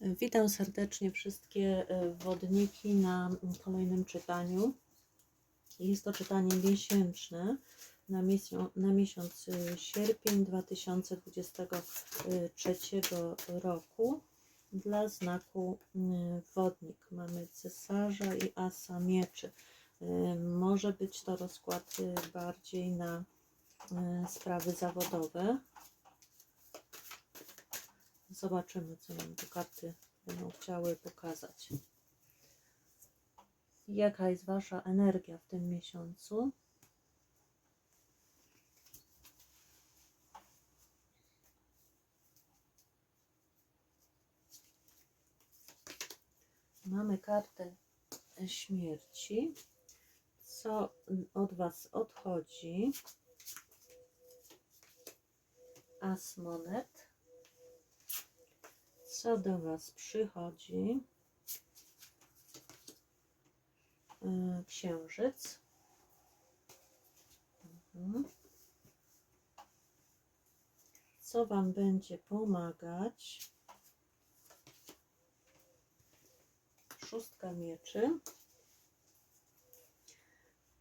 Witam serdecznie wszystkie e, wodniki na kolejnym czytaniu. Jest to czytanie miesięczne na, miesiąc, na miesiąc e, sierpień 2023 roku dla znaku wodnik. Mamy cesarza i asa mieczy. E, Może być to rozkład bardziej na sprawy zawodowe. Zobaczymy, co nam te karty będą chciały pokazać. Jaka jest Wasza energia w tym miesiącu? Mamy kartę śmierci. Co od Was odchodzi? As monet co do Was przychodzi. Yy, Księżyc. Mhm. Co Wam będzie pomagać? Szóstka mieczy.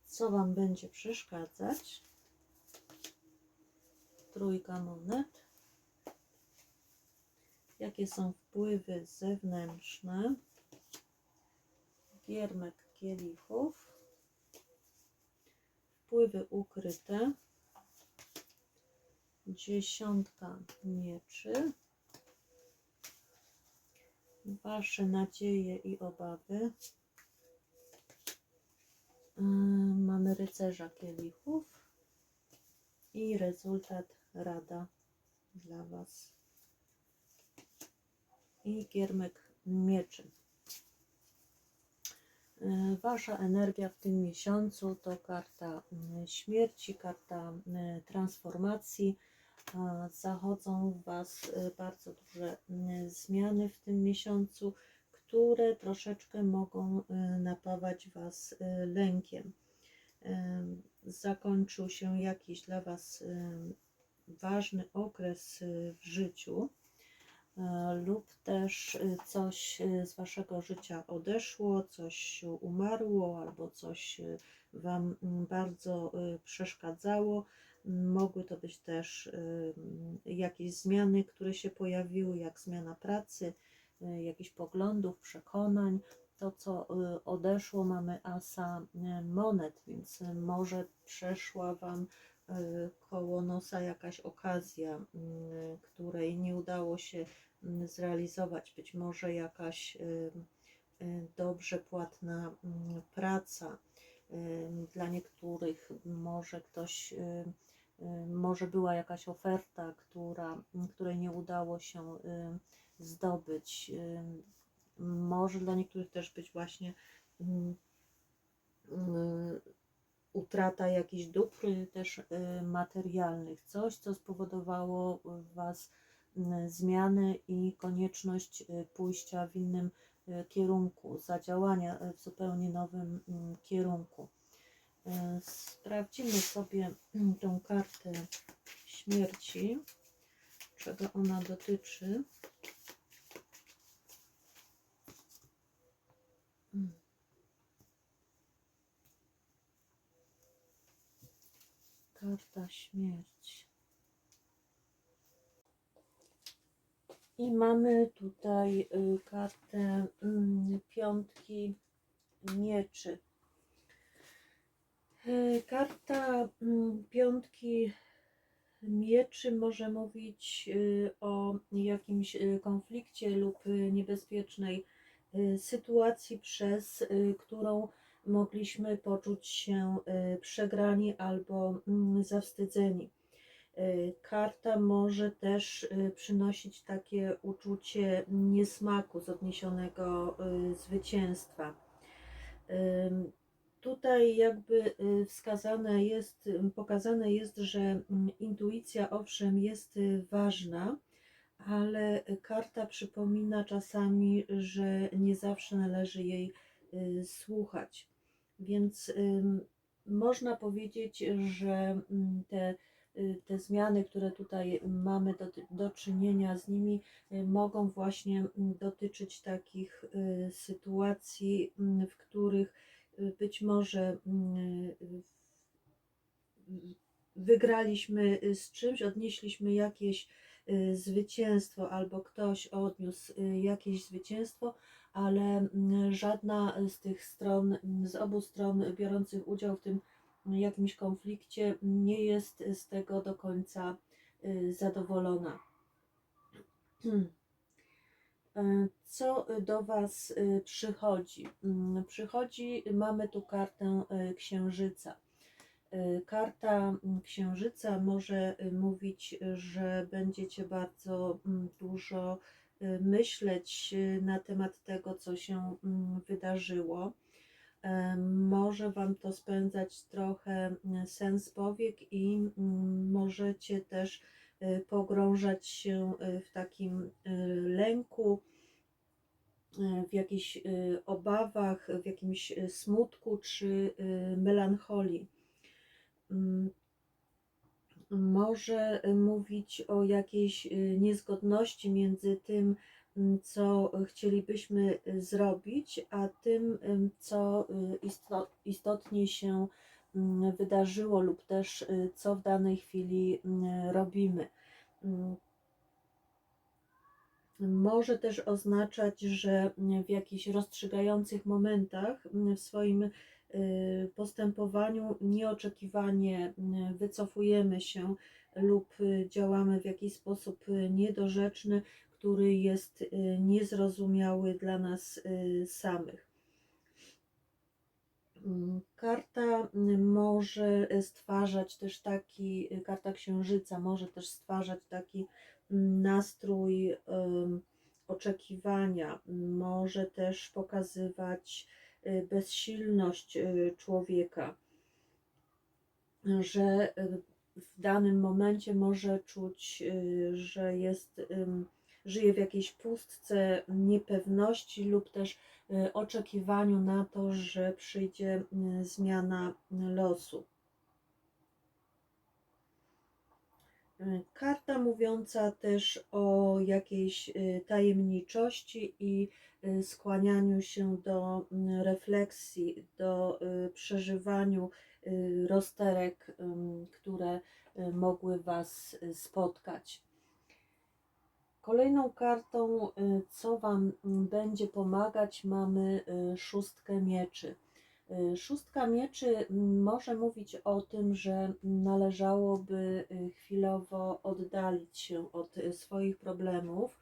Co Wam będzie przeszkadzać? Trójka monet jakie są wpływy zewnętrzne, giermek kielichów, wpływy ukryte, dziesiątka mieczy, Wasze nadzieje i obawy. Yy, Mamy rycerza kielichów i rezultat rada dla Was i giermek mieczy. E, Wasza energia w tym miesiącu to karta mm, śmierci, karta mm, transformacji. Zachodzą w Was e, bardzo duże mm, zmiany w tym miesiącu, które troszeczkę mogą e, napawać Was lękiem. Zakończył się jakiś dla Was ważny okres w życiu lub też e, coś e, z waszego życia odeszło, coś umarło albo coś wam mm, bardzo przeszkadzało. Mogły to być też jakieś zmiany, które się pojawiły, jak zmiana pracy, jakichś poglądów, przekonań. To, co odeszło, mamy asa monet, więc może przeszła Wam koło nosa jakaś okazja, której nie udało się Mm, zrealizować. Być może jakaś y, y, dobrze płatna mm, praca. Y, dla niektórych może ktoś, może była jakaś oferta, która, której nie udało się zdobyć. Może dla niektórych też być właśnie mm, utrata jakichś dóbr też materialnych, coś, co spowodowało w Was zmiany i konieczność y, pójścia w innym y, kierunku, zadziałania y, w zupełnie nowym mm, kierunku. Sprawdzimy sobie mm, tą kartę śmierci, czego ona dotyczy. Mm. Karta śmierci. I mamy tutaj y, kartę mm, piątki mieczy. Y, karta mm, piątki mieczy może mówić y, o jakimś konflikcie lub niebezpiecznej sytuacji, przez którą mogliśmy poczuć się przegrani albo mm, zawstydzeni. Y, karta może też y, przynosić takie uczucie niesmaku z odniesionego y, zwycięstwa. Tutaj jakby wskazane jest, pokazane jest, że mm, intuicja owszem jest ważna, ale karta przypomina czasami, że nie zawsze należy jej słuchać. Więc można powiedzieć, że te y, te zmiany, które tutaj mamy do, do czynienia z nimi, y, mogą właśnie dotyczyć takich y, sytuacji, w których być może wygraliśmy z czymś, odnieśliśmy jakieś zwycięstwo, albo ktoś odniósł jakieś zwycięstwo, ale mm, żadna z tych stron, mm, z obu stron biorących udział w tym jakimś konflikcie nie jest z tego do końca y, zadowolona. E, Co do Was y, przychodzi? Mm, Przychodzi, mamy tu kartę y, księżyca. Karta mm, księżyca może mówić, że będziecie bardzo mm, dużo myśleć y, na temat tego, co się mm, wydarzyło. E, Może Wam to spędzać trochę mm, sens powiek i mm, możecie też y, pogrążać się y, w takim y, lęku, y, w jakichś y, obawach, w jakimś y, smutku czy y, melancholii. Może y, mówić o jakiejś y, niezgodności między tym, mm, co chcielibyśmy y, zrobić, a tym, ym, co isto- istotnie się mm, wydarzyło, lub też co w danej chwili mm, robimy. Może też oznaczać, że w jakichś rozstrzygających momentach w swoim postępowaniu nieoczekiwanie mm, wycofujemy się lub y, działamy w jakiś sposób y, niedorzeczny, który jest y, niezrozumiały dla nas y, samych. Mm, Karta może stwarzać też taki, y, karta księżyca może też stwarzać taki mm, nastrój oczekiwania, może też pokazywać y, bezsilność y, człowieka, że y, w danym momencie może czuć, y, że jest, żyje w jakiejś pustce niepewności lub też y, oczekiwaniu na to, że przyjdzie y, zmiana losu. Karta mówiąca też o jakiejś y, tajemniczości i y, skłanianiu się do mm, refleksji, do y, przeżywaniu rozterek, które mogły Was spotkać. Kolejną kartą, co Wam mm, będzie pomagać, mamy szóstkę mieczy. Y, Szóstka mieczy może mówić o tym, że należałoby y, chwilowo oddalić się od y, swoich problemów,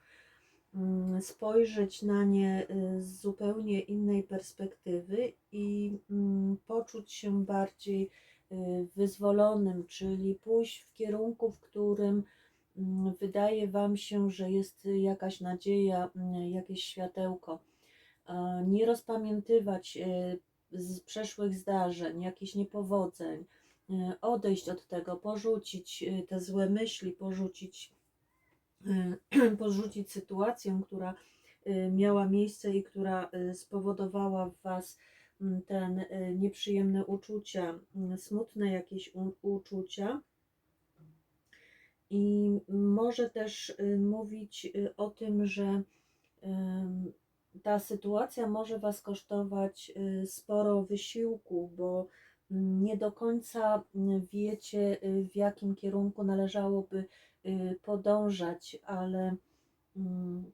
mm, spojrzeć na nie z zupełnie innej perspektywy i mm, poczuć się bardziej wyzwolonym, czyli pójść w kierunku, w którym mm, wydaje Wam się, że jest jakaś nadzieja, jakieś światełko. Nie rozpamiętywać z przeszłych zdarzeń, jakichś niepowodzeń, y, odejść od tego, porzucić y, te złe myśli, porzucić, y, porzucić sytuację, która miała miejsce i która spowodowała w Was mm, ten nieprzyjemne uczucia, mm, smutne jakieś uczucia. I może też mówić o tym, że ta sytuacja może Was kosztować y, sporo wysiłku, bo mm, nie do końca mm, wiecie, y, w jakim kierunku należałoby y, podążać, ale mm,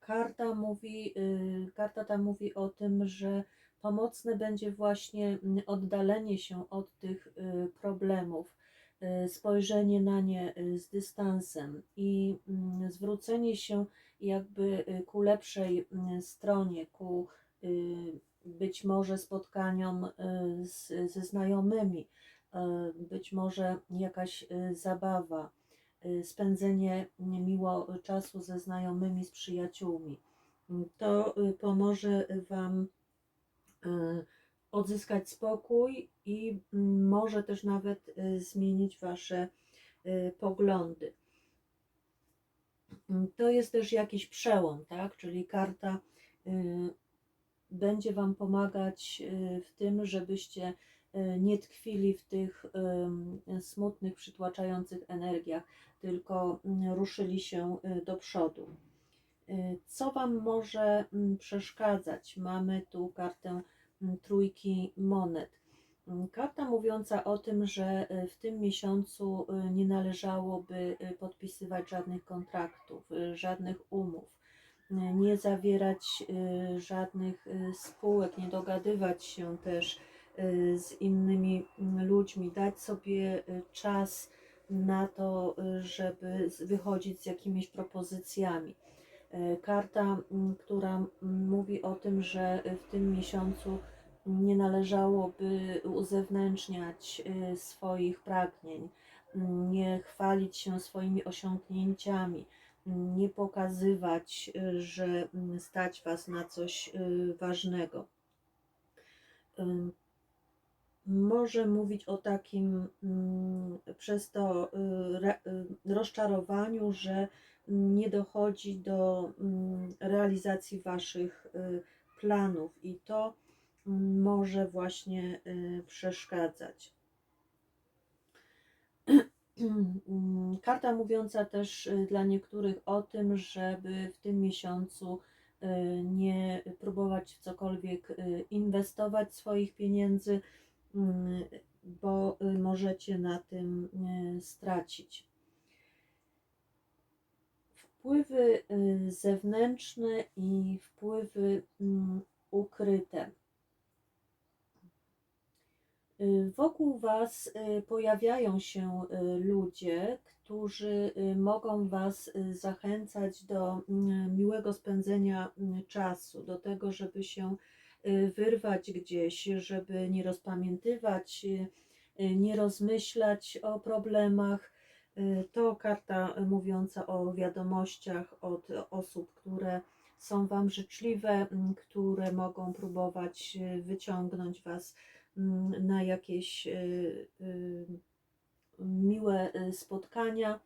karta mówi, karta ta mówi o tym, że pomocne będzie właśnie oddalenie się od tych problemów, spojrzenie na nie z dystansem i zwrócenie się jakby y, ku lepszej y, stronie, ku y, być może spotkaniom z, ze znajomymi, być może jakaś zabawa, spędzenie miło czasu ze znajomymi, z przyjaciółmi. To pomoże Wam odzyskać spokój i mm, może też nawet zmienić Wasze poglądy. Mm, To jest też jakiś przełom, tak? Czyli karta y, będzie Wam pomagać y, w tym, żebyście y, nie tkwili w tych smutnych, przytłaczających energiach, tylko mm, ruszyli się do przodu. Co Wam może mm, przeszkadzać? Mamy tu kartę trójki monet. Karta mówiąca o tym, że y, w tym miesiącu y, nie należałoby y, podpisywać żadnych kontraktów, żadnych umów, nie zawierać żadnych spółek, nie dogadywać się też z innymi mm, ludźmi, dać sobie czas na to, żeby wychodzić z jakimiś propozycjami. Karta, mm, która mm, mówi o tym, że w tym miesiącu nie należałoby uzewnętrzniać y, swoich pragnień, nie chwalić się swoimi osiągnięciami, nie pokazywać, y, że stać Was na coś y, ważnego. Może mówić o takim mm, przez to rozczarowaniu, że nie dochodzi do mm, realizacji Waszych planów i to może właśnie y, przeszkadzać. Karta mówiąca też y, dla niektórych o tym, żeby w tym miesiącu y, nie próbować w cokolwiek inwestować swoich pieniędzy, mm, bo możecie na tym stracić. Wpływy zewnętrzne i wpływy mm, ukryte. Y, Wokół Was y, pojawiają się y, ludzie, którzy mogą Was zachęcać do mm, miłego spędzenia mm, czasu, do tego, żeby się wyrwać gdzieś, żeby nie rozpamiętywać, nie rozmyślać o problemach. To karta mówiąca o wiadomościach od osób, które są Wam życzliwe, mm, które mogą próbować wyciągnąć Was na jakieś y, y, miłe y, spotkania,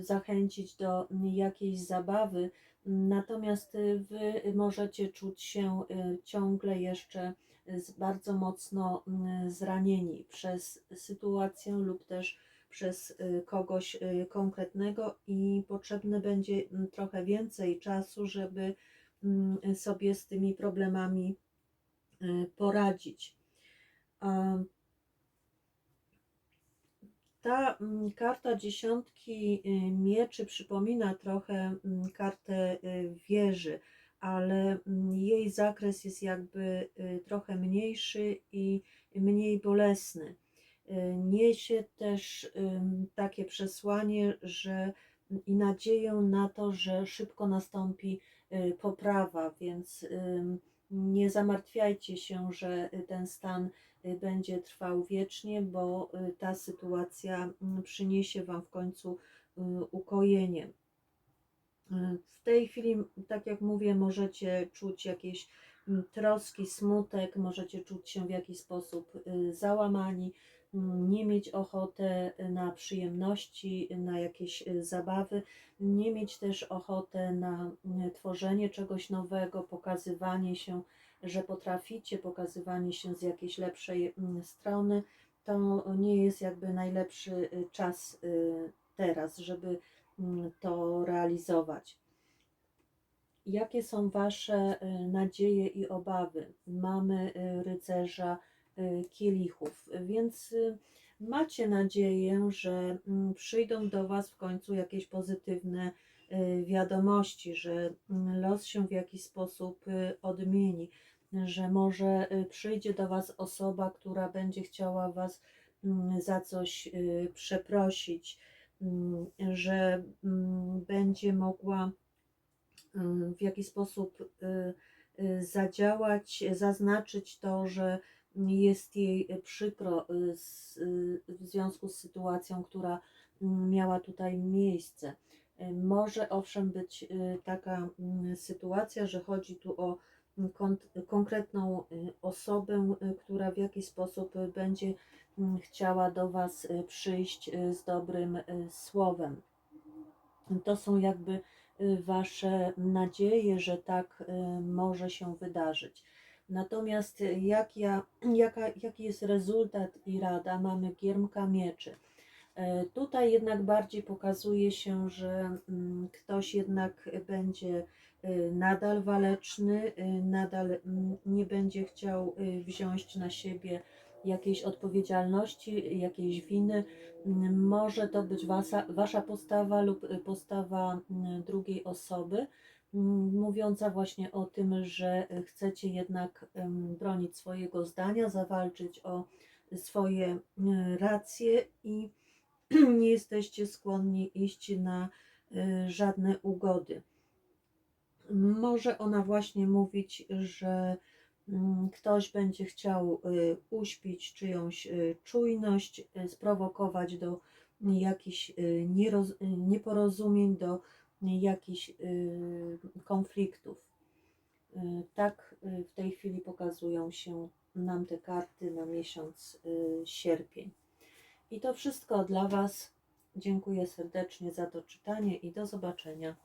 zachęcić do jakiejś zabawy. Natomiast Wy możecie czuć się ciągle jeszcze bardzo mocno mm, zranieni przez sytuację lub też przez kogoś konkretnego i potrzebne będzie mm, trochę więcej czasu, żeby mm, sobie z tymi problemami poradzić. Ta mm, karta dziesiątki y, mieczy przypomina trochę mm, kartę y, wieży, ale mm, jej zakres jest jakby y, trochę mniejszy i mniej bolesny. Niesie też takie przesłanie, że i nadzieję na to, że szybko nastąpi poprawa, więc nie zamartwiajcie się, że y, ten stan y, będzie trwał wiecznie, bo y, ta sytuacja mm, przyniesie Wam w końcu ukojenie. W tej chwili, tak jak mówię, możecie czuć jakieś mm, troski, smutek, możecie czuć się w jakiś sposób załamani, nie mieć ochotę na przyjemności, na jakieś y, zabawy, nie mieć też ochotę na mm, tworzenie czegoś nowego, pokazywanie się, że potraficie, pokazywanie się z jakiejś lepszej mm, strony. To nie jest jakby najlepszy y, czas y, teraz, żeby mm, to realizować. Jakie są Wasze y, nadzieje i obawy? Mamy y, rycerza y, kielichów, więc y, macie nadzieję, że mm, przyjdą do Was w końcu jakieś pozytywne y, wiadomości, że mm, los się w jakiś sposób y, odmieni, że może przyjdzie do Was osoba, która będzie chciała Was mm, za coś przeprosić, że będzie mogła w jakiś sposób zadziałać, zaznaczyć to, że jest jej przykro y, y, w związku z sytuacją, która mm, miała tutaj miejsce. Y, Może owszem być y, taka mm, sytuacja, że chodzi tu o mm, kon- konkretną y, osobę, y, która w jakiś sposób y, będzie chciała do Was y, przyjść y, z dobrym y, słowem. To są jakby y, Wasze nadzieje, że tak y, może się wydarzyć. Natomiast y, jak ja, jaka, jaki jest rezultat i rada? Mamy giermka mieczy. E, Tutaj jednak bardziej pokazuje się, że mm, ktoś jednak będzie y, nadal waleczny, y, nadal mm, nie będzie chciał wziąć na siebie jakiejś odpowiedzialności, jakiejś winy. Mm, Może to być wasza, wasza postawa lub postawa drugiej osoby, mówiąca właśnie o tym, że y, chcecie jednak bronić swojego zdania, zawalczyć o swoje y, racje i nie jesteście skłonni iść na y, żadne ugody. Może ona właśnie mówić, że ktoś będzie chciał uśpić czyjąś czujność, sprowokować do jakichś nieporozumień, do jakichś y, konfliktów. Y, Tak y, w tej chwili pokazują się nam te karty na miesiąc sierpień. I to wszystko dla Was. Dziękuję serdecznie za to czytanie i do zobaczenia.